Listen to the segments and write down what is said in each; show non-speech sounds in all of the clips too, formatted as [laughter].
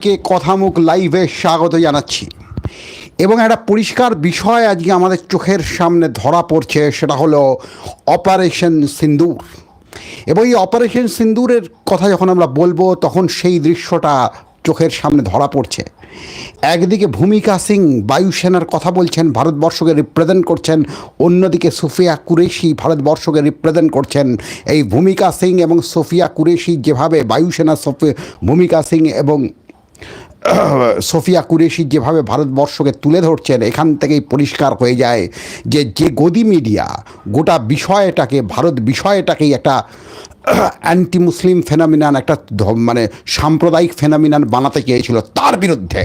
কে কথামুখ লাইভে স্বাগত জানাচ্ছি। এবং একটা পরিষ্কার বিষয় আজকে আমাদের চোখের সামনে ধরা পড়ছে, সেটা হলো অপারেশন সিন্দুর। এবং এই অপারেশন সিন্দুরের কথা যখন আমরা বলব, তখন সেই দৃশ্যটা চোখের সামনে ধরা পড়ছে। একদিকে ভূমিকা সিং বায়ুসেনার কথা বলছেন, ভারতবর্ষকে রিপ্রেজেন্ট করছেন, অন্যদিকে সুফিয়া কুরেশি ভারতবর্ষকে রিপ্রেজেন্ট করছেন। এই ভূমিকা সিং এবং সোফিয়া কুরেশি যেভাবে বায়ুসেনা ভূমিকা সিং এবং [clears throat] সোফিয়া কুরেশি যেভাবে ভারতবর্ষকে তুলে ধরছেন, এখান থেকেই পরিষ্কার হয়ে যায় যে যে গদি মিডিয়া গোটা বিষয়টাকে, ভারত বিষয়টাকেই একটা অ্যান্টি মুসলিম ফেনামিনান একটা মানে সাম্প্রদায়িক ফেনামিনান বানাতে চেয়েছিল। তার বিরুদ্ধে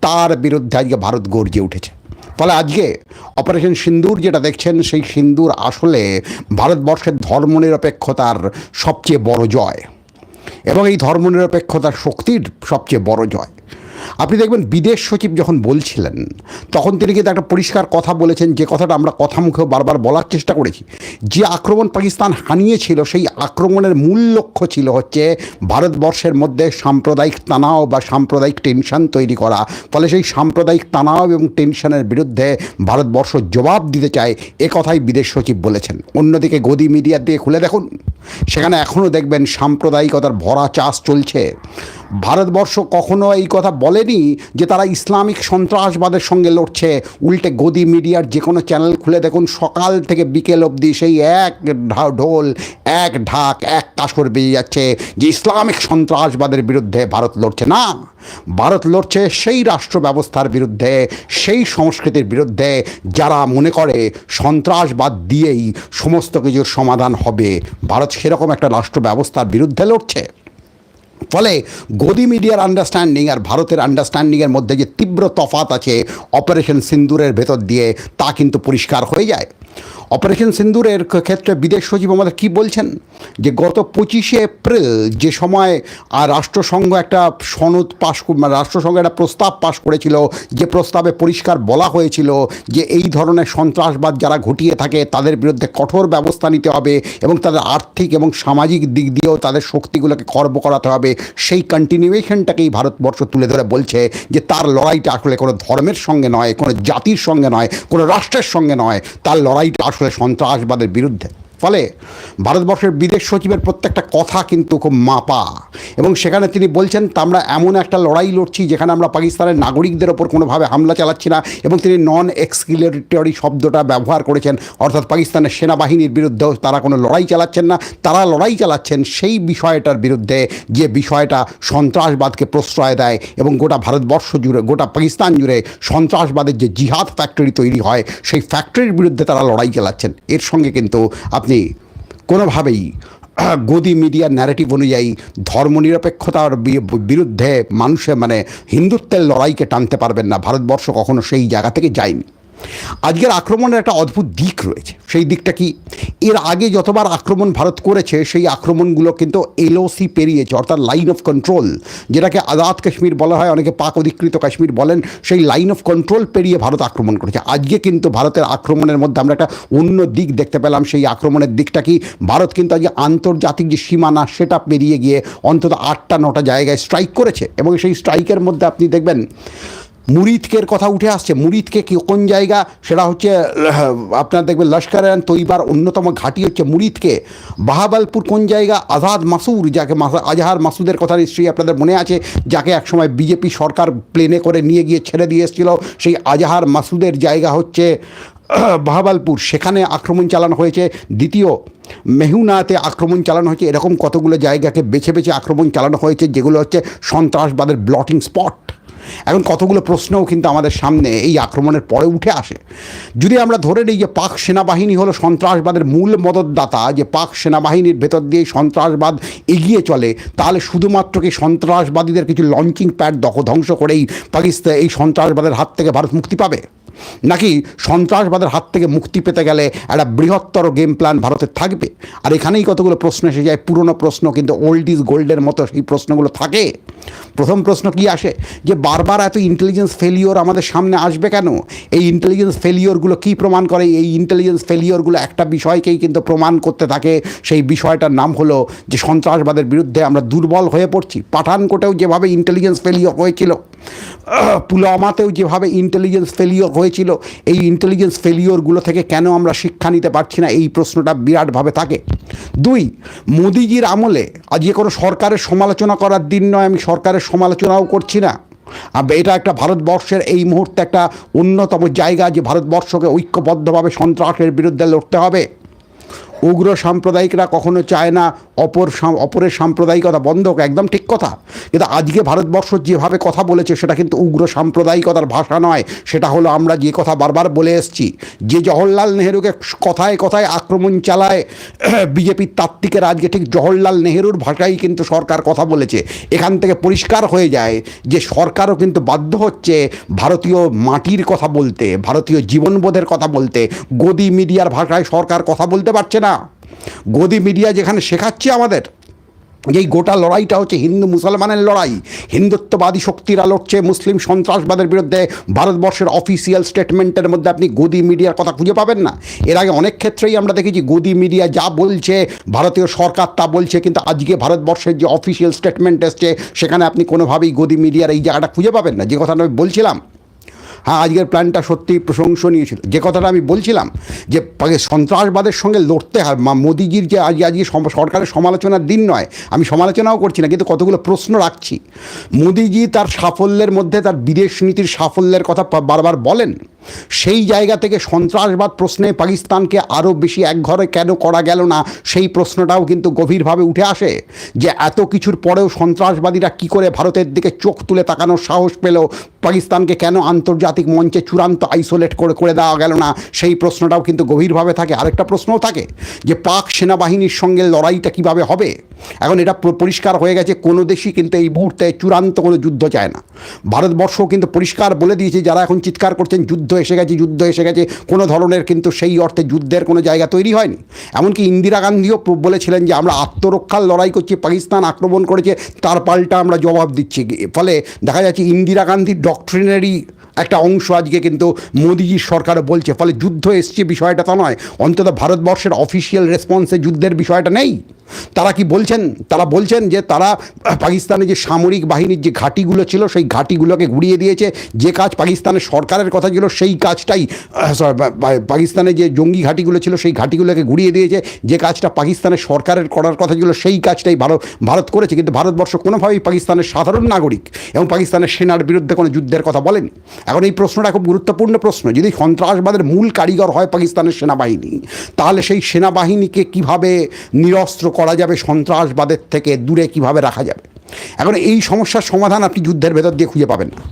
তার বিরুদ্ধে আজকে ভারত গর্জে উঠেছে। ফলে আজকে অপারেশন সিন্দুর যেটা দেখছেন, সেই সিন্দুর আসলে ভারতবর্ষের ধর্মনিরপেক্ষতার সবচেয়ে বড় জয়। এবং এই ধর্মনিরপেক্ষতার শক্তির সবচেয়ে বড় জয়। আপনি দেখবেন বিদেশ সচিব যখন বলছিলেন, তখন তিনি কিন্তু একটা পরিষ্কার কথা বলেছেন, যে কথাটা আমরা কথা মুখেও বারবার বলার চেষ্টা করেছি। যে আক্রমণ পাকিস্তান হানিয়েছিল, সেই আক্রমণের মূল লক্ষ্য ছিল হচ্ছে ভারতবর্ষের মধ্যে সাম্প্রদায়িক তানাও বা সাম্প্রদায়িক টেনশন তৈরি করা। ফলে সেই সাম্প্রদায়িক তানাও এবং টেনশনের বিরুদ্ধে ভারতবর্ষ জবাব দিতে চায়, এ কথাই বিদেশ সচিব বলেছেন। অন্যদিকে গদি মিডিয়া দিয়ে খুলে দেখুন, সেখানে এখনও দেখবেন সাম্প্রদায়িকতার ভরা চাষ চলছে। ভারতবর্ষ কখনো এই কথা বলেনি যে তারা ইসলামিক সন্ত্রাসবাদের সঙ্গে লড়ছে। উল্টে গদি মিডিয়ার যে কোনো চ্যানেল খুলে দেখুন, সকাল থেকে বিকেল অবধি সেই এক ঢোল, এক ঢাক, এক কাসর বেরিয়ে যাচ্ছে যে ইসলামিক সন্ত্রাসবাদের বিরুদ্ধে ভারত লড়ছে। না, ভারত লড়ছে সেই রাষ্ট্র ব্যবস্থার বিরুদ্ধে, সেই সংস্কৃতির বিরুদ্ধে যারা মনে করে সন্ত্রাসবাদ দিয়েই সমস্ত কিছুর সমাধান হবে। ভারত সেরকম একটা রাষ্ট্র ব্যবস্থার বিরুদ্ধে লড়ছে। ফলে গদি মিডিয়ার আন্ডারস্ট্যান্ডিং আর ভারতের আন্ডারস্ট্যান্ডিংয়ের মধ্যে যে তীব্র তফাত আছে অপারেশন সিন্দুরের ভেতর দিয়ে তা কিন্তু পরিষ্কার হয়ে যায়। অপারেশন সিন্দুরের ক্ষেত্রে বিদেশ সচিব আমাদের কী বলছেন? যে গত পঁচিশে এপ্রিল যে সময় আর রাষ্ট্রসংঘ একটা সনদ পাশ মানে রাষ্ট্রসংঘ একটা প্রস্তাব পাশ করেছিল, যে প্রস্তাবে পরিষ্কার বলা হয়েছিল যে এই ধরনের সন্ত্রাসবাদ যারা ঘটিয়ে থাকে, তাদের বিরুদ্ধে কঠোর ব্যবস্থা নিতে হবে এবং তাদের আর্থিক এবং সামাজিক দিক দিয়েও তাদের শক্তিগুলোকে খর্ব করাতে হবে। সেই কন্টিনিউয়েশনটাকেই ভারতবর্ষ তুলে ধরে বলছে যে তার লড়াইটা আসলে কোনো ধর্মের সঙ্গে নয়, কোনো জাতির সঙ্গে নয়, কোনো রাষ্ট্রের সঙ্গে নয়। তার লড়াইটা আসলে সন্ত্রাসবাদের বিরুদ্ধে। ফলে ভারতবর্ষের বিদেশ সচিবের প্রত্যেকটা কথা কিন্তু খুব মাপা। এবং সেখানে তিনি বলছেন তা আমরা এমন একটা লড়াই লড়ছি যেখানে আমরা পাকিস্তানের নাগরিকদের ওপর কোনোভাবে হামলা চালাচ্ছি না। এবং তিনি নন এক্সকিলেটরি শব্দটা ব্যবহার করেছেন। অর্থাৎ পাকিস্তানের সেনাবাহিনীর বিরুদ্ধেও তারা কোনো লড়াই চালাচ্ছেন না। তারা লড়াই চালাচ্ছেন সেই বিষয়টার বিরুদ্ধে যে বিষয়টা সন্ত্রাসবাদকে প্রশ্রয় দেয় এবং গোটা ভারতবর্ষ জুড়ে, গোটা পাকিস্তান জুড়ে সন্ত্রাসবাদের যে জিহাদ ফ্যাক্টরি তৈরি হয়, সেই ফ্যাক্টরির বিরুদ্ধে তারা লড়াই চালাচ্ছেন। এর সঙ্গে কিন্তু আপনি কোনোভাবেই [clears throat] গদি মিডিয়ার ন্যারেটিভ অনুযায়ী ধর্মনিরপেক্ষতার বিরুদ্ধে মানুষের মানে হিন্দুত্বের লড়াইকে টানতে পারবেন না। ভারতবর্ষ কখনো সেই জায়গা থেকে যায়নি। আজকের আক্রমণের একটা অদ্ভুত দিক রয়েছে। সেই দিকটা কি? এর আগে যতবার আক্রমণ ভারত করেছে, সেই আক্রমণগুলো কিন্তু এলওসি পেরিয়েছে, অর্থাৎ লাইন অফ কন্ট্রোল যেটাকে আজাদ কাশ্মীর বলা হয়, অনেকে পাক অধিকৃত কাশ্মীর বলেন, সেই লাইন অফ কন্ট্রোল পেরিয়ে ভারত আক্রমণ করেছে। আজকে কিন্তু ভারতের আক্রমণের মধ্যে আমরা একটা অন্য দিক দেখতে পেলাম, সেই আক্রমণের দিকটা কি? ভারত কিন্তু আজকে আন্তর্জাতিক যে সীমানা, সেটা পেরিয়ে গিয়ে অন্তত আটটা নটা জায়গায় স্ট্রাইক করেছে। এবং সেই স্ট্রাইকের মধ্যে আপনি দেখবেন মুরিদকের কথা উঠে আসছে। মুরিদকে কি কোন জায়গা? সেটা হচ্ছে, আপনার দেখবেন লস্কর তৈবার অন্যতম ঘাঁটি হচ্ছে মুরিদকে। বাহাবালপুর কোন জায়গা? আজাদ মাসুর, যাকে আজহার মাসুদের কথা নিশ্চয়ই আপনাদের মনে আছে, যাকে একসময় বিজেপি সরকার প্লেনে করে নিয়ে গিয়ে ছেড়ে দিয়ে এসেছিল। সেই আজহার মাসুদের জায়গা হচ্ছে, বাহাবালপুর। সেখানে আক্রমণ চালানো হয়েছে। দ্বিতীয়, মেহুনাতে আক্রমণ চালানো হয়েছে। এরকম কতগুলো জায়গাকে বেছে বেছে আক্রমণ চালানো হয়েছে, যেগুলো হচ্ছে সন্ত্রাসবাদের ব্লটিং স্পট এখন কতগুলো প্রশ্নও কিন্তু আমাদের সামনে এই আক্রমণের পরে উঠে আসে। যদি আমরা ধরে নিই যে পাক সেনাবাহিনী হলো সন্ত্রাসবাদের মূল মদতদাতা, যে পাক সেনাবাহিনীর ভেতর দিয়ে সন্ত্রাসবাদ এগিয়ে চলে, তাহলে শুধুমাত্র কি সন্ত্রাসবাদীদের কিছু লঞ্চিং প্যাড দখ ধ্বংস করেই পাকিস্তান এই সন্ত্রাসবাদের হাত থেকে ভারত মুক্তি পাবে? নাকি সন্ত্রাসবাদের হাত থেকে মুক্তি পেতে গেলে একটা বৃহত্তর গেম প্ল্যান ভারতের থাকবে? আর এখানেই কতগুলো প্রশ্ন এসে যায়, পুরনো প্রশ্ন, কিন্তু ওল্ড ইজ গোল্ডের মতো সেই প্রশ্নগুলো থাকে। প্রথম প্রশ্ন কি আসে? যে বারবার এত ইন্টেলিজেন্স ফেলিওর আমাদের সামনে আসবে কেন? এই ইন্টেলিজেন্স ফেলিওরগুলো কী প্রমাণ করে? এই ইন্টেলিজেন্স ফেলিওরগুলো একটা বিষয়কেই কিন্তু প্রমাণ করতে থাকে। সেই বিষয়টার নাম হলো যে সন্ত্রাসবাদের বিরুদ্ধে আমরা দুর্বল হয়ে পড়ছি। পাঠানকোটেও যেভাবে ইন্টেলিজেন্স ফেলিওর হয়েছিল পুলওয়ামাতেও যেভাবে ইন্টেলিজেন্স ফেলিওর হয়েছিল, এই ইন্টেলিজেন্স ফেলিওরগুলো থেকে কেন আমরা শিক্ষা নিতে পারছি না, এই প্রশ্নটা বিরাটভাবে থাকে। দুই, মোদিজির আমলে আজকে কোনো সরকারের সমালোচনা করার দিন নয়, আমি সরকারের সমালোচনাও করছি না। এটা একটা ভারতবর্ষের এই মুহূর্তে একটা অন্যতম জায়গা যে ভারতবর্ষকে ঐক্যবদ্ধভাবে সন্ত্রাসের বিরুদ্ধে লড়তে হবে। উগ্র সাম্প্রদায়িকরা কখনো চায় না অপর অপরের সাম্প্রদায়িকতা বন্ধ হোক একদম ঠিক কথা। কিন্তু আজকে ভারতবর্ষ যেভাবে কথা বলেছে, সেটা কিন্তু উগ্র সাম্প্রদায়িকতার ভাষা নয়। সেটা হলো আমরা যে কথা বারবার বলে এসেছি। যে জওহরলাল নেহেরুকে কথায় কথায় আক্রমণ চালায়, [clears throat] বিজেপির তাত্ত্বিকের আজকে ঠিক জওহরলাল নেহেরুর ভাষাই কিন্তু সরকার কথা বলেছে। এখান থেকে পরিষ্কার হয়ে যায় যে সরকারও কিন্তু বাধ্য হচ্ছে ভারতীয় মাটির কথা বলতে, ভারতীয় জীবনবোধের কথা বলতে। গদি মিডিয়ার ভাষায় সরকার কথা বলতে পারছে না। গদি মিডিয়া যেখানে শেখাচ্ছে আমাদের, এই গোটা লড়াইটা হচ্ছে হিন্দু মুসলমানের লড়াই। হিন্দুত্ববাদী শক্তিরা লড়ছে মুসলিম সন্ত্রাসবাদের বিরুদ্ধে। ভারতবর্ষের অফিসিয়াল স্টেটমেন্টের মধ্যে আপনি গদি মিডিয়ার কথা খুঁজে পাবেন না। এর আগে অনেক ক্ষেত্রেই আমরা দেখেছি গদি মিডিয়া যা বলছে, ভারতীয় সরকার তা বলছে, কিন্তু আজকে ভারতবর্ষের যে অফিসিয়াল স্টেটমেন্ট এসছে, সেখানে আপনি কোনোভাবেই গদি মিডিয়ার এই জায়গাটা খুঁজে পাবেন না। যে কথাটা আমি বলছিলাম হ্যাঁ আজকের প্ল্যানটা সত্যিই প্রশংসনীয় ছিল। যে কথাটা আমি বলছিলাম, যে সন্ত্রাসবাদের সঙ্গে লড়তে হয়, মা মোদিজির যে আজ, আজকে সরকারের সমালোচনার দিন নয়, আমি সমালোচনাও করছি না, কিন্তু কতগুলো প্রশ্ন রাখছি। মোদিজি তার সাফল্যের মধ্যে তার বিদেশ নীতির সাফল্যের কথা বারবার বলেন, সেই জায়গা থেকে সন্ত্রাসবাদ প্রশ্নে পাকিস্তানকে আরও বেশি একঘরে কেন করা গেল না, সেই প্রশ্নটাও কিন্তু গভীরভাবে উঠে আসে, যে এত কিছুর পরেও সন্ত্রাসবাদীরা কি করে ভারতের দিকে চোখ তুলে তাকানোর সাহস পেল পাকিস্তানকে কেন আন্তর্জাতিক মঞ্চে চূড়ান্ত আইসোলেট করে করে দেওয়া গেল না? সেই প্রশ্নটাও কিন্তু গভীরভাবে থাকে। আরেকটা প্রশ্নও থাকে যে পাক সেনাবাহিনীর সঙ্গে লড়াইটা কীভাবে হবে? এখন এটা পরিষ্কার হয়ে গেছে, কোনো দেশই কিন্তু এই মুহূর্তে চূড়ান্ত কোনো যুদ্ধ চায় না। ভারতবর্ষ কিন্তু পরিষ্কার বলে দিয়েছে, যারা এখন চিৎকার করছেন, যুদ্ধ এসে গেছে, যুদ্ধ এসে গেছে, কোনো ধরনের কিন্তু সেই অর্থে যুদ্ধের কোনো জায়গা তৈরি হয়নি। এমনকি ইন্দিরা গান্ধীও বলেছিলেন যে আমরা আত্মরক্ষার লড়াই করছি, পাকিস্তান আক্রমণ করেছে, তার পাল্টা আমরা জবাব দিচ্ছি। ফলে দেখা যাচ্ছে ইন্দিরা গান্ধীর doctrinary একটা অংশ আজকে কিন্তু মোদিজির সরকার বলছে ফলে যুদ্ধ এসছে বিষয়টা তা নয়। অন্তত ভারতবর্ষের অফিসিয়াল রেসপন্সে যুদ্ধের বিষয়টা নেই। তারা কি বলছেন? তারা বলছেন যে তারা পাকিস্তানে যে সামরিক বাহিনীর যে ঘাঁটিগুলো ছিল সেই ঘাঁটিগুলোকে ঘুরিয়ে দিয়েছে। যে কাজ পাকিস্তানের সরকারের কথা ছিল সেই কাজটাই আহ, sorry, বা- বা- পাকিস্তানে যে জঙ্গি ঘাঁটিগুলো ছিল সেই ঘাঁটিগুলোকে ঘুরিয়ে দিয়েছে। যে কাজটা পাকিস্তানের সরকারের করার কথা ছিল সেই কাজটাই ভারত ভারত করেছে। কিন্তু ভারতবর্ষ কোনোভাবেই পাকিস্তানের সাধারণ নাগরিক এবং পাকিস্তানের সেনার বিরুদ্ধে কোনো যুদ্ধের কথা বলেনি। এখন এই প্রশ্নটা খুব গুরুত্বপূর্ণ প্রশ্ন। যদি সন্ত্রাসবাদের মূল কারিগর হয় পাকিস্তানের সেনাবাহিনী, তাহলে সেই সেনাবাহিনীকে কীভাবে নিরস্ত্র করা যাবে, সন্ত্রাসবাদের থেকে দূরে কীভাবে রাখা যাবে? এখন এই সমস্যার সমাধান আপনি যুদ্ধের ভেতর দিয়ে খুঁজে পাবেন না।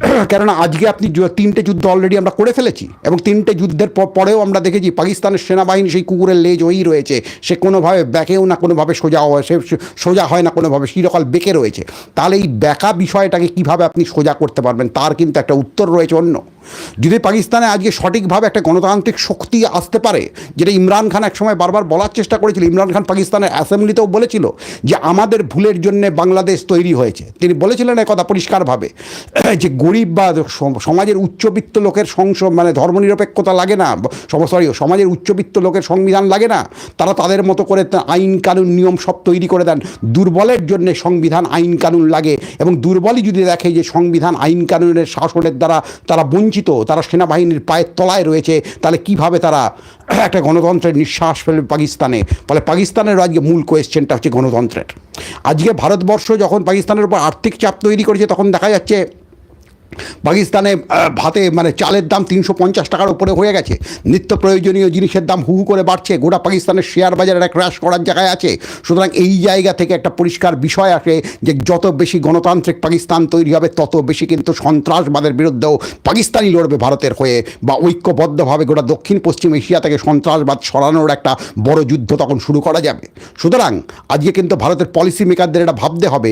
[clears throat] কেননা আজকে আপনি তিনটে যুদ্ধ অলরেডি আমরা করে ফেলেছি এবং তিনটে যুদ্ধের পরেও আমরা দেখেছি পাকিস্তানের সেনাবাহিনী সেই কুকুরের লেজ ওই রয়েছে, সে কোনোভাবে ব্যাকেও না, কোনোভাবে সোজা হয় সে সে- সোজা হয় না, কোনোভাবে চিরকাল বেঁকে রয়েছে। তাহলে এই ব্যাকা বিষয়টাকে কীভাবে আপনি সোজা করতে পারবেন, তার কিন্তু একটা উত্তর রয়েছে অন্য। যদি পাকিস্তানে আজকে সঠিকভাবে একটা গণতান্ত্রিক শক্তি আসতে পারে, যেটা ইমরান খান একসময় বারবার বলার চেষ্টা করেছিল, ইমরান খান পাকিস্তানের অ্যাসেম্বলিতেও বলেছিল যে আমাদের ভুলের জন্য বাংলাদেশ তৈরি হয়েছে। তিনি বলেছিলেন এ কথা পরিষ্কারভাবে, যে গরিব বা সমাজের উচ্চবিত্ত লোকের সংস মানে ধর্মনিরপেক্ষতা লাগে না সরি সমাজের উচ্চবিত্ত লোকের সংবিধান লাগে না, তারা তাদের মতো করে আইন কানুন নিয়ম সব তৈরি করে দেন। দুর্বলের জন্য সংবিধান আইন কানুন লাগে এবং দুর্বলই যদি দেখে যে সংবিধান আইন কানুনের শাসনের দ্বারা তারা বঞ্চিত তারা সেনাবাহিনীর পায়ের তলায় রয়েছে, তাহলে কীভাবে তারা [clears throat] একটা গণতন্ত্রের নিঃশ্বাস ফেলবে পাকিস্তানে? ফলে পাকিস্তানের আজকে মূল কোয়েশ্চেনটা হচ্ছে গণতন্ত্রের। আজকে ভারতবর্ষ যখন পাকিস্তানের উপর আর্থিক চাপ তৈরি করেছে, তখন দেখা যাচ্ছে পাকিস্তানে ভাতে মানে চালের দাম তিনশো পঞ্চাশ টাকার উপরে হয়ে গেছে। নিত্য প্রয়োজনীয় জিনিসের দাম হু করে বাড়ছে। গোটা পাকিস্তানের শেয়ার বাজারে একটা ক্র্যাশ করার জায়গায় আছে। সুতরাং এই জায়গা থেকে একটা পরিষ্কার বিষয় আসে যে যত বেশি গণতান্ত্রিক পাকিস্তান তৈরি হবে, তত বেশি কিন্তু সন্ত্রাসবাদের বিরুদ্ধেও পাকিস্তানি লড়বে ভারতের হয়ে বা ঐক্যবদ্ধভাবে গোটা দক্ষিণ, পশ্চিম এশিয়া থেকে সন্ত্রাসবাদ সরানোর একটা বড় যুদ্ধ তখন শুরু করা যাবে। সুতরাং আজকে কিন্তু ভারতের পলিসি মেকারদের এটা ভাবতে হবে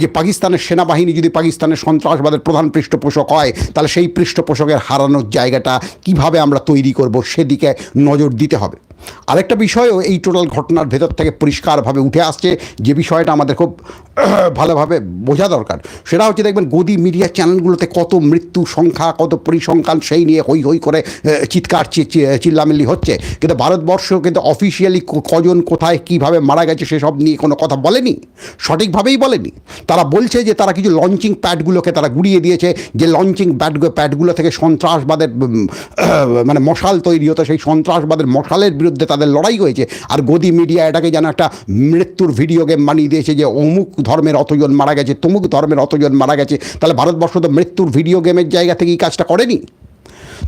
যে পাকিস্তানের সেনাবাহিনী যদি পাকিস্তানের সন্ত্রাসবাদের প্রধান পৃষ্ঠ পৃষ্ঠপোষক হয়, তাহলে সেই পৃষ্ঠপোষকের হারানোর জায়গাটা কীভাবে আমরা তৈরি করব সেদিকে নজর দিতে হবে। আরেকটা বিষয়ও এই টোটাল ঘটনার ভেতর থেকে পরিষ্কারভাবে উঠে আসছে, যে বিষয়টা আমাদের খুব [clears throat] ভালোভাবে বোঝা দরকার, সেটা হচ্ছে দেখবেন গদি মিডিয়া চ্যানেলগুলোতে কত মৃত্যু সংখ্যা, কত পরিসংখ্যান সেই নিয়ে হই হই করে চিৎকার চিল্লামিল্লি হচ্ছে। কিন্তু ভারতবর্ষ কিন্তু অফিসিয়ালি কজন, কোথায়, কীভাবে মারা গেছে সেসব নিয়ে কোনো কথা বলেনি, সঠিকভাবেই বলেনি। তারা বলছে যে তারা কিছু লঞ্চিং প্যাডগুলোকে তারা গুড়িয়ে দিয়েছে যে লঞ্চিং প্যাড প্যাডগুলো থেকে সন্ত্রাসবাদের মানে মশাল তৈরি হতো, সেই সন্ত্রাসবাদের মশালের বিরুদ্ধে তাদের লড়াই হয়েছে। আর গদি মিডিয়া এটাকে যেন একটা মৃত্যুর ভিডিও গেম বানিয়ে দিয়েছে যে অমুক ধর্মের অতজন মারা গেছে, তমুক ধর্মের অতজন মারা গেছে। তাহলে ভারতবর্ষ তো মৃত্যুর ভিডিও গেমের জায়গা থেকে এই কাজটা করেনি?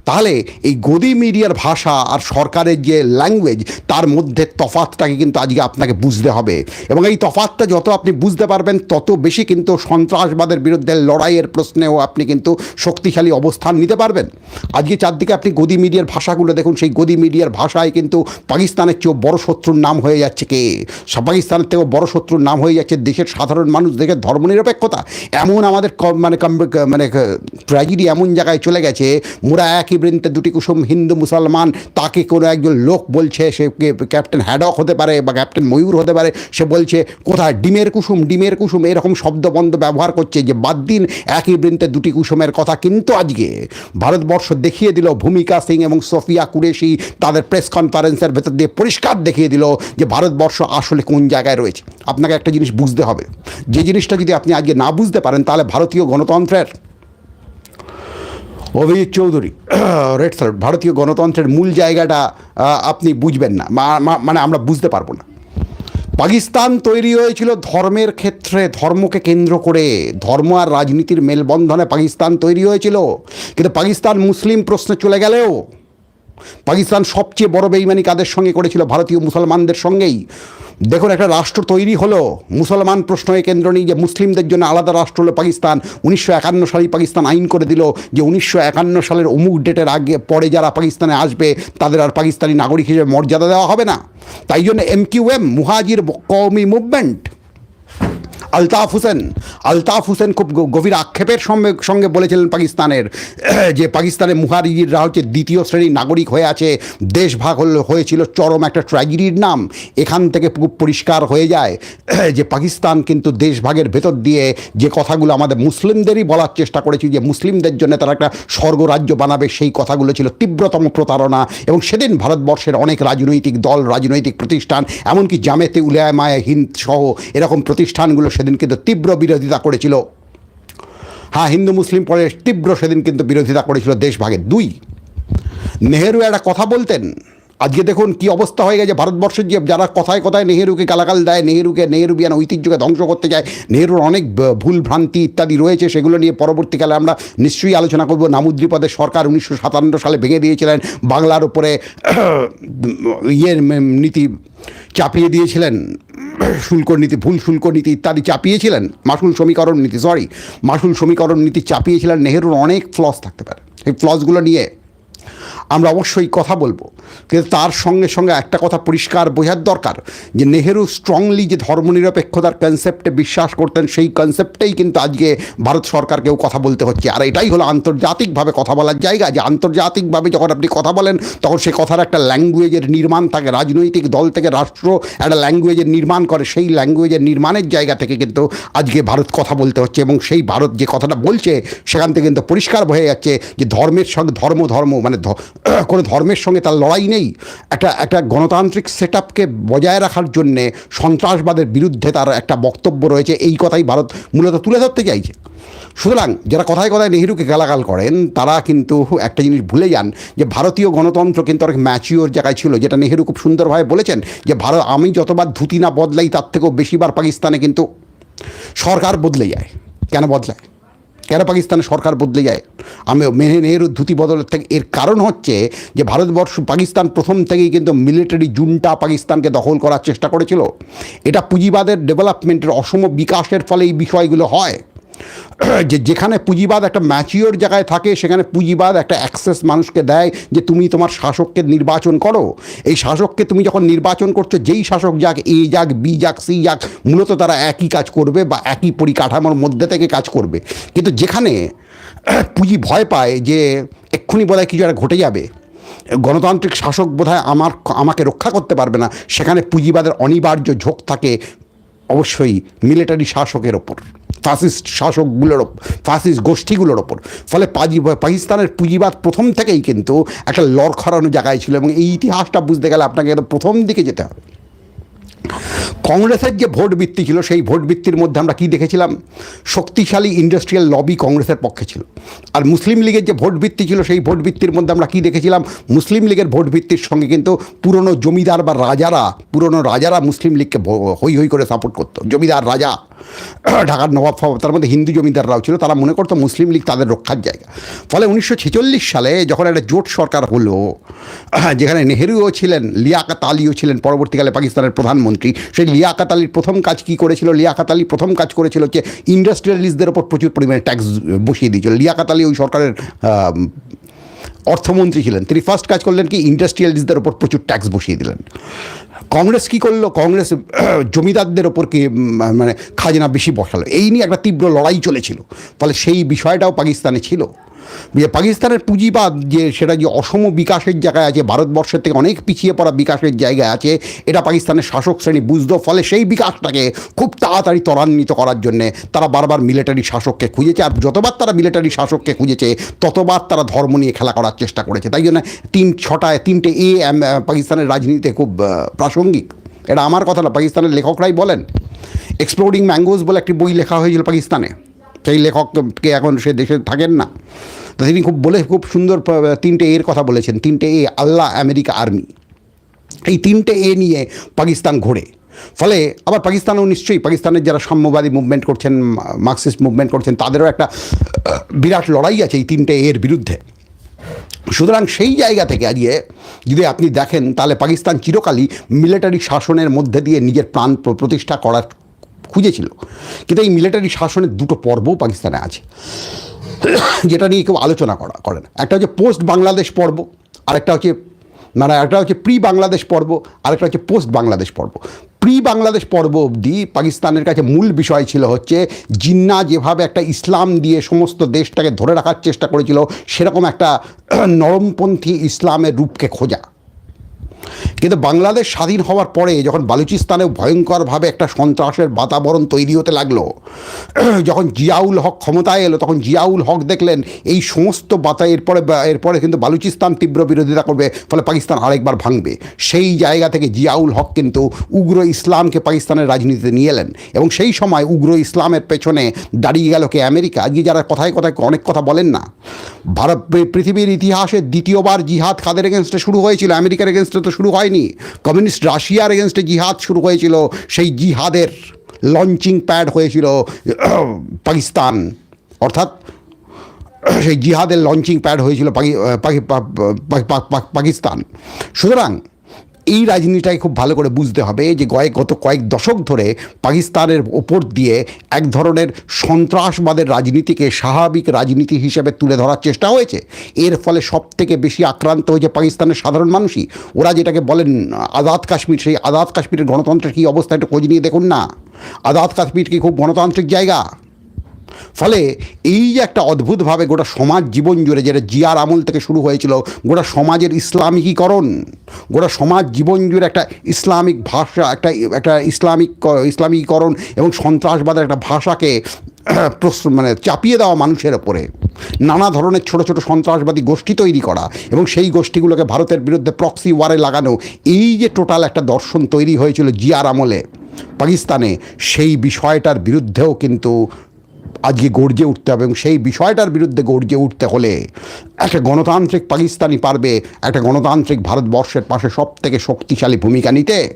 তাহলে এই গদি মিডিয়ার ভাষা আর সরকারের যে ল্যাঙ্গুয়েজ তার মধ্যে তফাতটাকে কিন্তু আজকে আপনাকে বুঝতে হবে। এবং এই তফাতটা যত আপনি বুঝতে পারবেন, তত বেশি কিন্তু সন্ত্রাসবাদের বিরুদ্ধে লড়াইয়ের প্রশ্নেও আপনি কিন্তু শক্তিশালী অবস্থান নিতে পারবেন। আজকে চারদিকে আপনি গদি মিডিয়ার ভাষাগুলো দেখুন, সেই গদি মিডিয়ার ভাষায় কিন্তু পাকিস্তানের চেয়েও বড় শত্রুর নাম হয়ে যাচ্ছে কে? পাকিস্তানের থেকেও বড় শত্রুর নাম হয়ে যাচ্ছে দেশের সাধারণ মানুষ দেশের ধর্মনিরপেক্ষতা। এমন আমাদের মানে মানে ট্র্যাজেডি এমন জায়গায় চলে গেছে, মোরা একই বৃন্তে দুটি কুসুম হিন্দু মুসলমান, তাকে কোনো একজন লোক বলছে, সে ক্যাপ্টেন হ্যাডক হতে পারে বা ক্যাপ্টেন ময়ূর হতে পারে, সে বলছে, কোথায় ডিমের কুসুম ডিমের কুসুম? এরকম শব্দবন্ধ ব্যবহার করছে যে বাদ দিন, একই বৃন্তে দুটি কুসুমের কথা। কিন্তু আজকে ভারতবর্ষ দেখিয়ে দিল ভূমিকা সিং এবং সোফিয়া কুরেশি তাদের প্রেস কনফারেন্সের ভেতর দিয়ে পরিষ্কার দেখিয়ে দিল যে ভারতবর্ষ আসলে কোন জায়গায় রয়েছে। আপনাকে একটা জিনিস বুঝতে হবে। যে জিনিসটা যদি আপনি আজকে না বুঝতে পারেন, তাহলে ভারতীয় গণতন্ত্রের অভিজিৎ চৌধুরী, [clears throat] রেড সার্ট ভারতীয় গণতন্ত্রের মূল জায়গাটা আপনি বুঝবেন না। মানে আমরা বুঝতে পারব না। পাকিস্তান তৈরি হয়েছিল ধর্মের ক্ষেত্রে, ধর্মকে কেন্দ্র করে। ধর্ম আর রাজনীতির মেলবন্ধনে পাকিস্তান তৈরি হয়েছিল। কিন্তু পাকিস্তান মুসলিম প্রশ্নে চলে গেলেও পাকিস্তান সবচেয়ে বড় বেইমানি কাদের সঙ্গে করেছিল? ভারতীয় মুসলমানদের সঙ্গেই। দেখুন, একটা রাষ্ট্র তৈরি হলো। মুসলমান প্রশ্নকে কেন্দ্র নিয়ে যে মুসলিমদের জন্য আলাদা রাষ্ট্র হলো পাকিস্তান। উনিশশো একান্ন সালেই পাকিস্তান আইন করে দিল যে উনিশশো একান্ন সালের অমুক ডেটের আগে পরে যারা পাকিস্তানে আসবে, তাদের আর পাকিস্তানি নাগরিক হিসেবে মর্যাদা দেওয়া হবে না। তাই জন্য M Q M Muhajir Qaumi movement Altaf Hussain Altaf Hussain খুব গভীর আক্ষেপের সঙ্গে সঙ্গে বলেছিলেন পাকিস্তানের। [clears throat] যে পাকিস্তানের মুহারিরা হচ্ছে দ্বিতীয় শ্রেণির নাগরিক হয়ে আছে, দেশ ভাগ হল- হয়েছিল চরম একটা ট্র্যাজেডির নাম, এখান থেকে খুব পরিষ্কার হয়ে যায়। [clears throat] যে পাকিস্তান কিন্তু দেশ ভাগের ভেতর দিয়ে যে কথাগুলো আমাদের মুসলিমদেরই বলার চেষ্টা করেছি, যে মুসলিমদের জন্য তারা একটা স্বর্গরাজ্য বানাবে, সেই কথাগুলো ছিল তীব্রতম প্রতারণা। এবং সেদিন ভারতবর্ষের অনেক রাজনৈতিক দল, রাজনৈতিক প্রতিষ্ঠান, এমনকি জামেতে উলামায়ে হিন্দ সহ এরকম প্রতিষ্ঠানগুলো সেদিন কিন্তু তীব্র বিরোধিতা করেছিল। হ্যাঁ হিন্দু, মুসলিম পরে তীব্র সেদিন কিন্তু বিরোধিতা করেছিল দেশভাগে। দুই, নেহেরু একটা কথা বলতেন আজকে দেখুন কি অবস্থা হয়ে গেছে ভারতবর্ষের যে যারা কথায় কথায় নেহেরুকে গালাগাল দেয়, নেহেরুকে নেহেরুবিয়ান ঐতিহ্যকে ধ্বংস করতে চায়, নেহেরুর অনেক ভুল ভ্রান্তি ইত্যাদি রয়েছে, সেগুলো নিয়ে পরবর্তীকালে আমরা নিশ্চয়ই আলোচনা করব। নামুদ্রিপদের সরকার উনিশশো সাতান্ন সালে ভেঙে দিয়েছিলেন, বাংলার উপরে [clears throat] ইয়ের নীতি চাপিয়ে দিয়েছিলেন, [clears throat] শুল্ক নীতি, ভুল শুল্ক নীতি ইত্যাদি চাপিয়েছিলেন, মাসুল সমীকরণ নীতি সরি মাসুল সমীকরণ নীতি চাপিয়েছিলেন, নেহেরুর অনেক ফ্লস থাকতে পারে। এই ফ্লসগুলো নিয়ে আমরা অবশ্যই কথা বলব। কিন্তু তার সঙ্গে সঙ্গে একটা কথা পরিষ্কার বোঝার দরকার, যে নেহেরু স্ট্রংলি যে ধর্মনিরপেক্ষতার কনসেপ্টে বিশ্বাস করতেন, সেই কনসেপ্টেই কিন্তু আজকে ভারত সরকারকেও কথা বলতে হচ্ছে। আর এটাই হলো আন্তর্জাতিকভাবে কথা বলার জায়গা, যে আন্তর্জাতিকভাবে যখন আপনি কথা বলেন, তখন সে কথার একটা ল্যাঙ্গুয়েজের নির্মাণ থাকে, রাজনৈতিক দল থেকে রাষ্ট্র একটা ল্যাঙ্গুয়েজের নির্মাণ করে, সেই ল্যাঙ্গুয়েজের নির্মাণের জায়গা থেকে কিন্তু আজকে ভারত কথা বলতে হচ্ছে, এবং সেই ভারত যে কথাটা বলছে, সেখান থেকে কিন্তু পরিষ্কার হয়ে যাচ্ছে যে ধর্মের সঙ্গে ধর্ম ধর্ম মানে [clears throat] কোনো ধর্মের সঙ্গে তার লড়াই নেই। একটা একটা গণতান্ত্রিক সেট আপকে বজায় রাখার জন্যে সন্ত্রাসবাদের বিরুদ্ধে তার একটা বক্তব্য রয়েছে। এই কথাই ভারত মূলত তুলে ধরতে চাইছে। সুতরাং যারা কথায় কথায় নেহেরুকে গালাগাল করেন, তারা কিন্তু একটা জিনিস ভুলে যান যে ভারতীয় গণতন্ত্র কিন্তু অনেক ম্যাচিওর জায়গায় ছিল, যেটা নেহেরু খুব সুন্দরভাবে বলেছেন যে ভারত, আমি যতবার ধুতি না বদলাই, তার থেকেও বেশিবার পাকিস্তানে কিন্তু সরকার বদলে যায়। কেন বদলায়? কেন পাকিস্তানের সরকার বদলে যায়? আমি মেনে নেহরু ধুতি বদলের থেকে এর কারণ হচ্ছে যে ভারতবর্ষ পাকিস্তান প্রথম থেকেই কিন্তু মিলিটারি জুনটা পাকিস্তানকে দখল করার চেষ্টা করেছিল। এটা পুঁজিবাদের ডেভেলপমেন্টের অসম বিকাশের ফলে এই বিষয়গুলো হয়। [clears throat] যে যেখানে পুঁজিবাদ একটা ম্যাচিওর জায়গায় থাকে, সেখানে পুঁজিবাদ একটা অ্যাক্সেস মানুষকে দেয় যে তুমি তোমার শাসককে নির্বাচন করো। এই শাসককে তুমি যখন নির্বাচন করছ, যেই শাসক যাক, এ যাক, বি যাক, সি যাক, মূলত তারা একই কাজ করবে বা একই পরিকাঠামোর মধ্যে থেকে কাজ করবে। কিন্তু যেখানে [clears throat] পুঁজি ভয় পায় যে এক্ষুনি বোধহয় কিছু একটা ঘটে যাবে, গণতান্ত্রিক শাসক বোধহয় আমার, আমাকে রক্ষা করতে পারবে না, সেখানে পুঁজিবাদের অনিবার্য ঝোঁক থাকে অবশ্যই মিলিটারি শাসকের ওপর। ফাসিস্ট শাসকগুলোর ফাসিস্ট গোষ্ঠীগুলোর ওপর। ফলে পাকিস্তানের পুঁজিবাদ প্রথম থেকেই কিন্তু একটা লড় খরানো জায়গায় ছিল এবং এই ইতিহাসটা বুঝতে গেলে আপনাকে প্রথম দিকে যেতে হবে। কংগ্রেসের যে ভোট ভিত্তি ছিল, সেই ভোট ভিত্তির মধ্যে আমরা কি দেখেছিলাম? শক্তিশালী ইন্ডাস্ট্রিয়াল লবি কংগ্রেসের পক্ষে ছিল। আর মুসলিম লীগের যে ভোট ভিত্তি ছিল, সেই ভোট ভিত্তির মধ্যে আমরা কি দেখেছিলাম? মুসলিম লীগের ভোট ভিত্তির সঙ্গে কিন্তু পুরনো জমিদার বা রাজারা, পুরনো রাজারা মুসলিম লীগকে হই হই করে সাপোর্ট করতো। জমিদার রাজা, [clears throat] ঢাকার নবাব ফবাব তার মধ্যে হিন্দু জমিদাররাও ছিল, তারা মনে করতো মুসলিম লীগ তাদের রক্ষার জায়গা। ফলে উনিশশো ছেচল্লিশ সালে যখন একটা জোট সরকার হলো, [clears throat] যেখানে নেহেরুও ছিলেন, লিয়াকাত আলীও ছিলেন, পরবর্তীকালে পাকিস্তানের প্রধানমন্ত্রী সেই লিয়াকাত আলীর প্রথম কাজ কী করেছিল? লিয়াকাত আলী প্রথম কাজ করেছিল যে ইন্ডাস্ট্রিয়ালিস্টদের ওপর প্রচুর পরিমাণে ট্যাক্স বসিয়ে দিয়েছিল। লিয়াকাত আলী ওই সরকারের অর্থমন্ত্রী ছিলেন। তিনি ফার্স্ট কাজ করলেন কি? ইন্ডাস্ট্রিয়ালিস্টদের ওপর প্রচুর ট্যাক্স বসিয়ে দিলেন। কংগ্রেস কি করল? কংগ্রেস জমিদারদের ওপর কি মানে খাজনা বেশি বসালো। এই নিয়ে একটা তীব্র লড়াই চলেছিল। ফলে সেই বিষয়টাও পাকিস্তানে ছিল। যে পাকিস্তানের পুঁজিবাদ যে সেটা যে অসম বিকাশের জায়গায় আছে, ভারতবর্ষের থেকে অনেক পিছিয়ে পড়া বিকাশের জায়গায় আছে, এটা পাকিস্তানের শাসক শ্রেণি বুঝতো, ফলে সেই বিকাশটাকে খুব তাড়াতাড়ি ত্বরান্বিত করার জন্যে তারা বারবার মিলিটারি শাসককে খুঁজেছে, আর যতবার তারা মিলিটারি শাসককে খুঁজেছে, ততবার তারা ধর্ম নিয়ে খেলা করার চেষ্টা করেছে। তাই জন্য তিন ছটায়, তিনটে এ পাকিস্তানের রাজনীতিতে খুব প্রাসঙ্গিক। এটা আমার কথা না, পাকিস্তানের লেখকরাই বলেন। এক্সপ্লোডিং ম্যাঙ্গোজ বলে একটি বই লেখা হয়েছিল পাকিস্তানে। সেই লেখককে এখন সে দেশে থাকেন না। তো তিনি খুব বলে, খুব সুন্দর তিনটে এর কথা বলেছেন। তিনটে এ, আল্লাহ, আমেরিকা, আর্মি। এই তিনটে এ নিয়ে পাকিস্তান ঘোরে। ফলে আবার পাকিস্তানও নিশ্চয়ই, পাকিস্তানের যারা সাম্যবাদী মুভমেন্ট করছেন মার্কসিস্ট মুভমেন্ট করছেন, তাদেরও একটা বিরাট লড়াই আছে এই তিনটে এর বিরুদ্ধে। সুতরাং সেই জায়গা থেকে আজকে যদি আপনি দেখেন, তাহলে পাকিস্তান চিরকালই মিলিটারি শাসনের মধ্যে দিয়ে নিজের প্রাণ প্রতিষ্ঠা করার খুঁজেছিল। কিন্তু এই মিলিটারি শাসনের দুটো পর্বও পাকিস্তানে আছে, যেটা নিয়ে কেউ আলোচনা করা, করেন। একটা হচ্ছে পোস্ট বাংলাদেশ পর্ব, আরেকটা হচ্ছে মানে একটা হচ্ছে প্রি বাংলাদেশ পর্ব, আরেকটা হচ্ছে পোস্ট বাংলাদেশ পর্ব। প্রি বাংলাদেশ পর্ব অবধি পাকিস্তানের কাছে মূল বিষয় ছিল হচ্ছে, জিন্না যেভাবে একটা ইসলাম দিয়ে সমস্ত দেশটাকে ধরে রাখার চেষ্টা করেছিল, সেরকম একটা নরমপন্থী ইসলামের রূপকে খোঁজা। কিন্তু বাংলাদেশ স্বাধীন হওয়ার পরে যখন বালুচিস্তানে ভয়ঙ্করভাবে একটা সন্ত্রাসের বাতাবরণ তৈরি হতে লাগল, [clears throat] যখন জিয়াউল হক ক্ষমতায় এলো, তখন জিয়াউল হক দেখলেন এই সমস্ত বাতা, এরপরে এরপরে কিন্তু বালুচিস্তান তীব্র বিরোধিতা করবে, ফলে পাকিস্তান আরেকবার ভাঙবে। সেই জায়গা থেকে জিয়াউল হক কিন্তু উগ্র ইসলামকে পাকিস্তানের রাজনীতিতে নিয়ে এলেন এবং সেই সময় উগ্র ইসলামের পেছনে দাঁড়িয়ে গেল কে আমেরিকা। আজকে যারা কথায় কথায় অনেক কথা বলেন না, ভারত, পৃথিবীর ইতিহাসে দ্বিতীয়বার জিহাদ কাদের এগেনস্টে শুরু হয়েছিল? আমেরিকার এগেনস্টে তো শুরু হয়নি। কমিউনিস্ট রাশিয়ার এগেনস্টে জিহাদ শুরু হয়েছিল, সেই জিহাদের লঞ্চিং প্যাড হয়েছিল, [clears throat] পাকিস্তান। অর্থাৎ সেই জিহাদের লঞ্চিং প্যাড হয়েছিল পাকিস্তান। সুতরাং এই রাজনীতিটাই খুব ভালো করে বুঝতে হবে যে কয়েক গত কয়েক দশক ধরে পাকিস্তানের ওপর দিয়ে এক ধরনের সন্ত্রাসবাদের রাজনীতিকে স্বাভাবিক রাজনীতি হিসেবে তুলে ধরার চেষ্টা হয়েছে। এর ফলে সব থেকে বেশি আক্রান্ত হয়েছে পাকিস্তানের সাধারণ মানুষই। ওরা যেটাকে বলেন, আজাদ কাশ্মীর, সেই আজাদ কাশ্মীরের গণতন্ত্রের কী অবস্থা একটু খোঁজ নিয়ে দেখুন না। আজাদ কাশ্মীর কি খুব গণতান্ত্রিক জায়গা? ফলে এই যে একটা অদ্ভুতভাবে গোটা সমাজ জীবন জুড়ে, যেটা জিয়ার আমল থেকে শুরু হয়েছিল, গোটা সমাজের ইসলামিকীকরণ, গোটা সমাজ জীবন জুড়ে একটা ইসলামিক ভাষা, একটা একটা ইসলামিক, ইসলামিকীকরণ এবং সন্ত্রাসবাদের একটা ভাষাকে [clears throat] প্রস- মানে চাপিয়ে দেওয়া মানুষের ওপরে। নানা ধরনের ছোট ছোট সন্ত্রাসবাদী গোষ্ঠী তৈরি করা এবং সেই গোষ্ঠীগুলোকে ভারতের বিরুদ্ধে প্রক্সি ওয়ারে লাগানো, এই যে টোটাল একটা দর্শন তৈরি হয়েছিল জিয়ার আমলে পাকিস্তানে, সেই বিষয়টার বিরুদ্ধেও কিন্তু আজকে গর্জে উঠতে হবে এবং সেই বিষয়টার বিরুদ্ধে গর্জে উঠতে হলে একটা গণতান্ত্রিক পাকিস্তানি পারবে, একটা গণতান্ত্রিক ভারতবর্ষের পাশে সব থেকে শক্তিশালী ভূমিকা নিতে।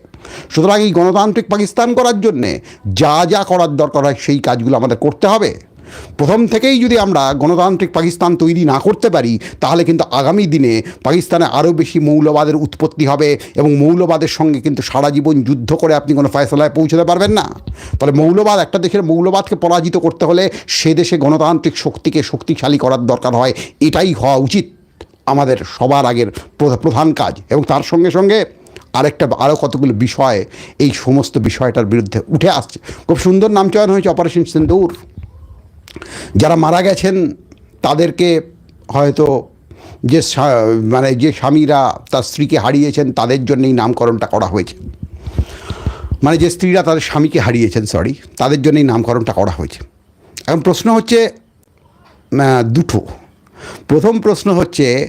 সুতরাং এই গণতান্ত্রিক পাকিস্তান করার জন্যে যা যা করার দরকার হয় সেই কাজগুলো আমাদের করতে হবে। প্রথম থেকেই যদি আমরা গণতান্ত্রিক পাকিস্তান তৈরি না করতে পারি, তাহলে কিন্তু আগামী দিনে পাকিস্তানে আরও বেশি মৌলবাদের উৎপত্তি হবে এবং মৌলবাদের সঙ্গে কিন্তু সারা জীবন যুদ্ধ করে আপনি কোনো ফয়সলায় পৌঁছতে পারবেন না। তাহলে মৌলবাদ, একটা দেশের মৌলবাদকে পরাজিত করতে হলে সে দেশে গণতান্ত্রিক শক্তিকে শক্তিশালী করার দরকার হয়, এটাই হওয়া উচিত আমাদের সবার আগের প্রধা- প্রধান কাজ। এবং তার সঙ্গে সঙ্গে আরেকটা আরও কতগুলো বিষয় এই সমস্ত বিষয়টার বিরুদ্ধে উঠে আসছে। খুব সুন্দর নাম চয়ন হয়েছে অপারেশন সিন্দুর যারা মারা গেছেন, তাদেরকে হয়তো যে মানে যে স্বামীরা তার স্ত্রীকে হারিয়েছেন, তাদের জন্যই নামকরণটা করা হয়েছে। মানে যে স্ত্রীরা তাদের স্বামীকে হারিয়েছেন সরি তাদের জন্যই নামকরণটা করা হয়েছে। এখন প্রশ্ন হচ্ছে দুটো। প্রথম প্রশ্ন হচ্ছে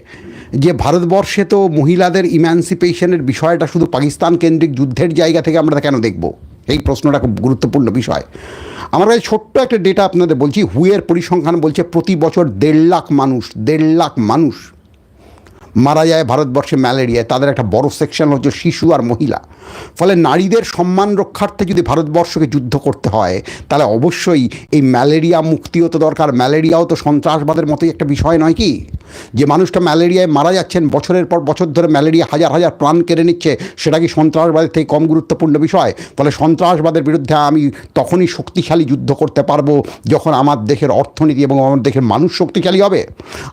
যে, ভারতবর্ষে তো মহিলাদের ইম্যান্সিপেশনের বিষয়টা শুধু পাকিস্তান কেন্দ্রিক যুদ্ধের জায়গা থেকে আমরা কেন দেখব? এই প্রশ্নটা খুব গুরুত্বপূর্ণ বিষয়। আমার কাছে ছোট্ট একটা ডেটা আপনাদের বলছি, হুয়ের পরিসংখ্যান বলছে প্রতি বছর দেড় লাখ মানুষ, দেড় লাখ মানুষ মারা যায় ভারতবর্ষে ম্যালেরিয়ায় তাদের একটা বড় সেকশন হচ্ছে শিশু আর মহিলা। ফলে নারীদের সম্মান রক্ষার্থে যদি ভারতবর্ষকে যুদ্ধ করতে হয়, তাহলে অবশ্যই এই ম্যালেরিয়া মুক্তিও তো দরকার, ম্যালেরিয়াও তো সন্ত্রাসবাদের মতোই একটা বিষয়, নয় কি? যে মানুষটা ম্যালেরিয়ায় মারা যাচ্ছেন, বছরের পর বছর ধরে ম্যালেরিয়া হাজার হাজার প্রাণ কেড়ে নিচ্ছে, সেটা কি সন্ত্রাসবাদের থেকে কম গুরুত্বপূর্ণ বিষয়? ফলে সন্ত্রাসবাদের বিরুদ্ধে আমি তখনই শক্তিশালী যুদ্ধ করতে পারব যখন আমার দেশের অর্থনীতি এবং আমার দেশের মানুষ শক্তিশালী হবে।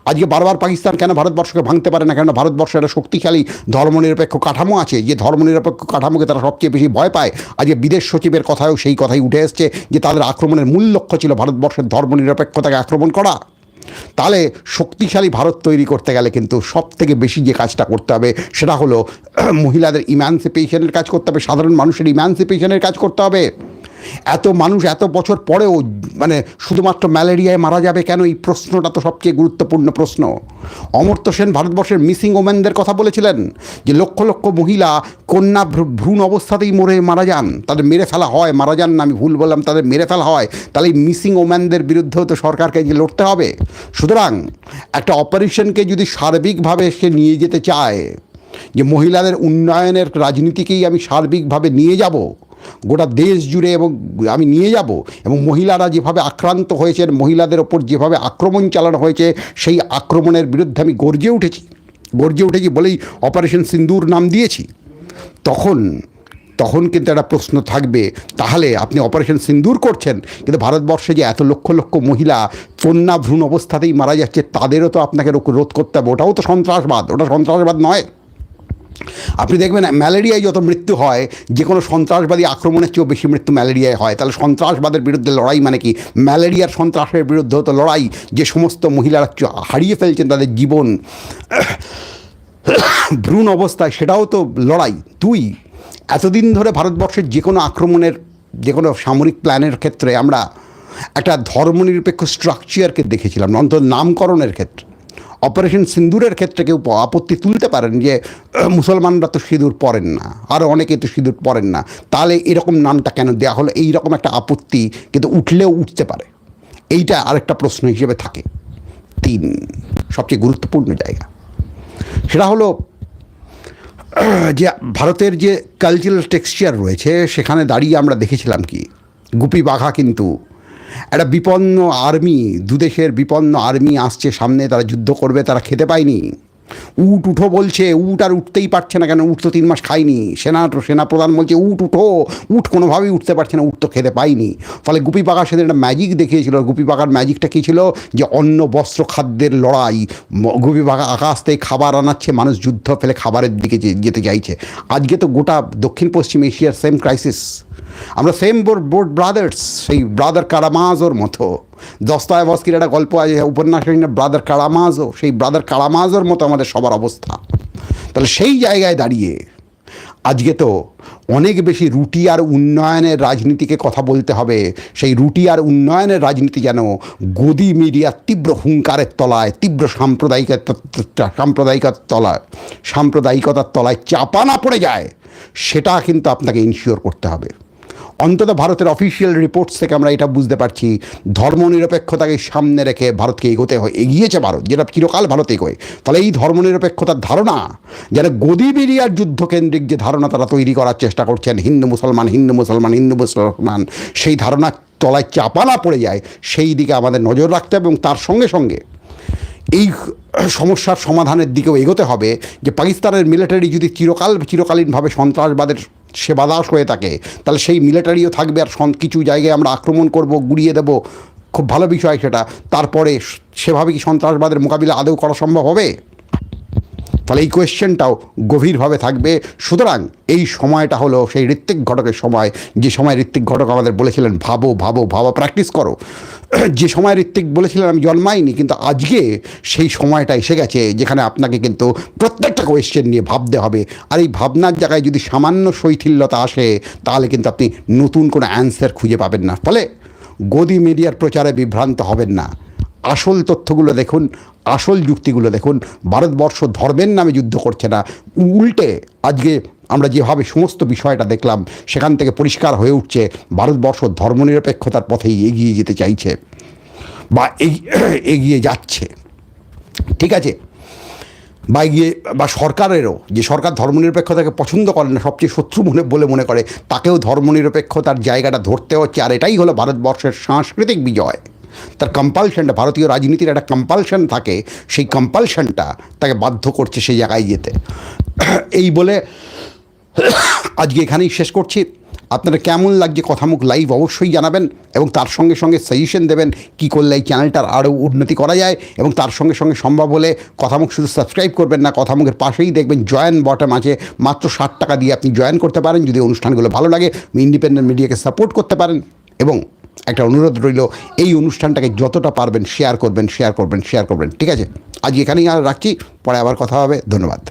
আজকে বারবার পাকিস্তান কেন ভারতবর্ষকে ভাঙতে পারে না? কেন ভারতবর্ষের একটা শক্তিশালী ধর্মনিরপেক্ষ কাঠামো আছে। যে ধর্মনিরপেক্ষ কাঠামোকে তারা সবচেয়ে বেশি ভয় পায় আজকে বিদেশ সচিবের কথাও সেই কথাই উঠে এসছে যে তাদের আক্রমণের মূল লক্ষ্য ছিল ভারতবর্ষের ধর্মনিরপেক্ষতাকে আক্রমণ করা। তাহলে শক্তিশালী ভারত তৈরি করতে গেলে কিন্তু সব থেকে বেশি যে কাজটা করতে হবে সেটা হলো [clears throat] মহিলাদের ইম্যান্সিপেশনের কাজ করতে হবে, সাধারণ মানুষের ইম্যান্সিপেশনের কাজ করতে হবে। এত মানুষ এত বছর পরেও মানে শুধুমাত্র ম্যালেরিয়ায় মারা যাবে কেন? এই প্রশ্নটা তো সবচেয়ে গুরুত্বপূর্ণ প্রশ্ন। অমর্ত্য সেন ভারতবর্ষের মিসিং ওম্যানদের কথা বলেছিলেন যে লক্ষ লক্ষ মহিলা কন্যা ভ্রূ- ভ্রূণ অবস্থাতেই মরে, মারা যান। তাদের মেরে ফেলা হয়, মারা যান না, আমি ভুল বললাম, তাদের মেরে ফেলা হয়। তাহলে এই মিসিং ওম্যানদের বিরুদ্ধেও তো সরকারকে যে লড়তে হবে। সুতরাং একটা অপারেশনকে যদি সার্বিকভাবে সে নিয়ে যেতে চায়, যে মহিলাদের উন্নয়নের রাজনীতিকেই আমি সার্বিকভাবে নিয়ে যাব গোটা দেশ জুড়ে এবং আমি নিয়ে যাব এবং মহিলারা যেভাবে আক্রান্ত হয়েছেন মহিলাদের ওপর যেভাবে আক্রমণ চালানো হয়েছে, সেই আক্রমণের বিরুদ্ধে আমি গর্জে উঠেছি। গর্জে উঠেছি বলেই অপারেশন সিন্দুর নাম দিয়েছি? তখন তখন কিন্তু একটা প্রশ্ন থাকবে, তাহলে আপনি অপারেশন সিন্দুর করছেন, কিন্তু ভারতবর্ষে যে এত লক্ষ লক্ষ মহিলা কন্যা ভ্রূণ অবস্থাতেই মারা যাচ্ছে, তাদেরও তো আপনাকে রোধ করতে হবে, ওটাও তো সন্ত্রাসবাদ, ওটা সন্ত্রাসবাদ নয়। আপনি দেখবেন, ম্যালেরিয়ায় যত মৃত্যু হয় যে কোনো সন্ত্রাসবাদী আক্রমণের চেয়েও বেশি মৃত্যু ম্যালেরিয়ায় হয়। তাহলে সন্ত্রাসবাদের বিরুদ্ধে লড়াই মানে কি? ম্যালেরিয়ার সন্ত্রাসের বিরুদ্ধে তো লড়াই, যে সমস্ত মহিলারা হারিয়ে ফেলছেন তাদের জীবন। ভ্রূণ অবস্থায় সেটাও তো লড়াই। দুই এতদিন ধরে ভারতবর্ষের যে কোনো আক্রমণের যে কোনো সামরিক প্ল্যানের ক্ষেত্রে আমরা একটা ধর্মনিরপেক্ষ স্ট্রাকচারকে দেখেছিলাম, অন্তত নামকরণের ক্ষেত্রে। অপারেশন সিন্দুরের ক্ষেত্রে কেউ আপত্তি তুলতে পারেন যে মুসলমানরা তো সিঁদুর পরেন না আরও অনেকে তো সিঁদুর পরেন না। তাহলে এরকম নামটা কেন দেওয়া হলো? এই রকম একটা আপত্তি কিন্তু উঠলেও উঠতে পারে। এইটা আরেকটা প্রশ্ন হিসেবে থাকে। তিন, সবচেয়ে গুরুত্বপূর্ণ জায়গা। সেটা হলো যে ভারতের যে কালচারাল টেক্সচার রয়েছে, সেখানে দাঁড়িয়ে আমরা দেখেছিলাম কি? গুপি বাঘা কিন্তু একটা বিপন্ন আর্মি দুদেশের বিপন্ন আর্মি আসছে সামনে তারা যুদ্ধ করবে তারা খেতে পায়নি। উট উঠো বলছে, উট আর উঠতেই পারছে না কেন উঠ তো তিন মাস খায়নি। সেনা সেনা প্রধান বলছে, উট উঠো উঠ কোনোভাবেই উঠতে পারছে না উঠ তো খেতে পায়নি। ফলে গুপি বাঘা সেদিন একটা ম্যাজিক দেখিয়েছিল গুপি বাঘার ম্যাজিকটা কী ছিল? যে অন্ন, বস্ত্র, খাদ্যের লড়াই। গুপি বাঘা আকাশ থেকে খাবার আনাচ্ছে, মানুষ যুদ্ধ ফেলে খাবারের দিকে যেতে চাইছে। আজকে তো গোটা দক্ষিণ, পশ্চিম এশিয়ার সেম ক্রাইসিস আমরা সেম বোর্ড ব্রাদার্স সেই ব্রাদার কারামাজোর মতো। দস্তায় বস্কির একটা গল্প আছে উপন্যাস ব্রাদার কারামাজও, সেই ব্রাদার কারামাজোর মতো আমাদের সবার অবস্থা। তাহলে সেই জায়গায় দাঁড়িয়ে আজকে তো অনেক বেশি রুটি আর উন্নয়নের রাজনীতিকে কথা বলতে হবে। সেই রুটি আর উন্নয়নের রাজনীতি যেন গদি মিডিয়ার তীব্র হুঙ্কারের তলায়, তীব্র সাম্প্রদায়িক সাম্প্রদায়িকতার তলায় সাম্প্রদায়িকতার তলায় চাপা না পড়ে যায়, সেটা কিন্তু আপনাকে ইনশিওর করতে হবে। অন্তত ভারতের অফিসিয়াল রিপোর্টস থেকে আমরা এটা বুঝতে পারছি। ধর্মনিরপেক্ষতাকে সামনে রেখে ভারতকে এগোতে হয়, এগিয়েছে ভারত, যেটা চিরকাল ভারত এগোয়। ফলে এই ধর্মনিরপেক্ষতার ধারণা যারা গদি মিডিয়ার যুদ্ধকেন্দ্রিক যে ধারণা তারা তৈরি করার চেষ্টা করছেন, হিন্দু মুসলমান হিন্দু মুসলমান হিন্দু মুসলমান, সেই ধারণা তলায় চাপা না পড়ে যায়, সেই দিকে আমাদের নজর রাখতে হবে এবং তার সঙ্গে সঙ্গে এই সমস্যার সমাধানের দিকেও এগোতে হবে যে পাকিস্তানের মিলিটারি যদি চিরকাল, চিরকালীনভাবে সন্ত্রাসবাদের সেবাদাস হয়ে থাকে তাহলে সেই মিলিটারিও থাকবে আর কিছু জায়গায় আমরা আক্রমণ করব, গুড়িয়ে দেব। খুব ভালো বিষয় সেটা। তারপরে সেভাবে কি সন্ত্রাসবাদের মোকাবিলা আদৌ করা সম্ভব হবে? ফলে এই কোয়েশ্চেনটাও গভীরভাবে থাকবে। সুতরাং এই সময়টা হলো সেই ঋত্বিক ঘটকের সময়। যে সময় ঋত্বিক ঘটক আমাদের বলেছিলেন, ভাবো ভাবো, ভাবা প্র্যাকটিস করো। [clears throat] যে সময় ঋত্বিক বলেছিলেন, আমি জন্মাইনি, কিন্তু আজকে সেই সময়টা এসে গেছে, যেখানে আপনাকে কিন্তু প্রত্যেকটা কোয়েশ্চেন নিয়ে ভাবতে হবে। আর এই ভাবনার জায়গায় যদি সামান্য শৈথিল্যতা আসে, তাহলে কিন্তু আপনি নতুন কোনো অ্যান্সার খুঁজে পাবেন না। ফলে গদি মিডিয়ার প্রচারে বিভ্রান্ত হবেন না। আসল তথ্যগুলো দেখুন, আসল যুক্তিগুলো দেখুন। ভারতবর্ষ ধর্মের নামে যুদ্ধ করছে না। উল্টে আজকে আমরা যেভাবে সমস্ত বিষয়টা দেখলাম, সেখান থেকে পরিষ্কার হয়ে উঠছে, ভারতবর্ষ ধর্মনিরপেক্ষতার পথেই এগিয়ে যেতে চাইছে বা এগি- [clears throat] এগিয়ে যাচ্ছে। ঠিক আছে? বা এগিয়ে বা সরকারেরও, যে সরকার ধর্মনিরপেক্ষতাকে পছন্দ করে না, সবচেয়ে শত্রু মনে বলে মনে করে, তাকেও ধর্মনিরপেক্ষতার জায়গাটা ধরতে হচ্ছে, আর এটাই হলো ভারতবর্ষের সাংস্কৃতিক বিজয়। তার কম্পালশনটা ভারতীয় রাজনীতির একটা কম্পালশন থাকে, সেই কম্পালশনটা তাকে বাধ্য করছে সেই জায়গায় যেতে। এই বলে আজকে এখানেই শেষ করছি। আপনারা কেমন লাগছে কথামুখ লাইভ অবশ্যই জানাবেন এবং তার সঙ্গে সঙ্গে সাজেশন দেবেন কি করলে এই চ্যানেলটার আরও উন্নতি করা যায় এবং তার সঙ্গে সঙ্গে সম্ভব হলে কথামুখ শুধু সাবস্ক্রাইব করবেন না, কথামুখের পাশেই দেখবেন জয়েন বটম আছে। মাত্র ষাট টাকা দিয়ে আপনি জয়েন করতে পারেন। যদি অনুষ্ঠানগুলো ভালো লাগে ইন্ডিপেন্ডেন্ট মিডিয়াকে সাপোর্ট করতে পারেন এবং একটা অনুরোধ রইল, এই অনুষ্ঠানটাকে যতটা পারবেন শেয়ার করবেন শেয়ার করবেন শেয়ার করবেন, ঠিক আছে? আজ এখানেই আর রাখছি, পরে আবার কথা হবে, ধন্যবাদ।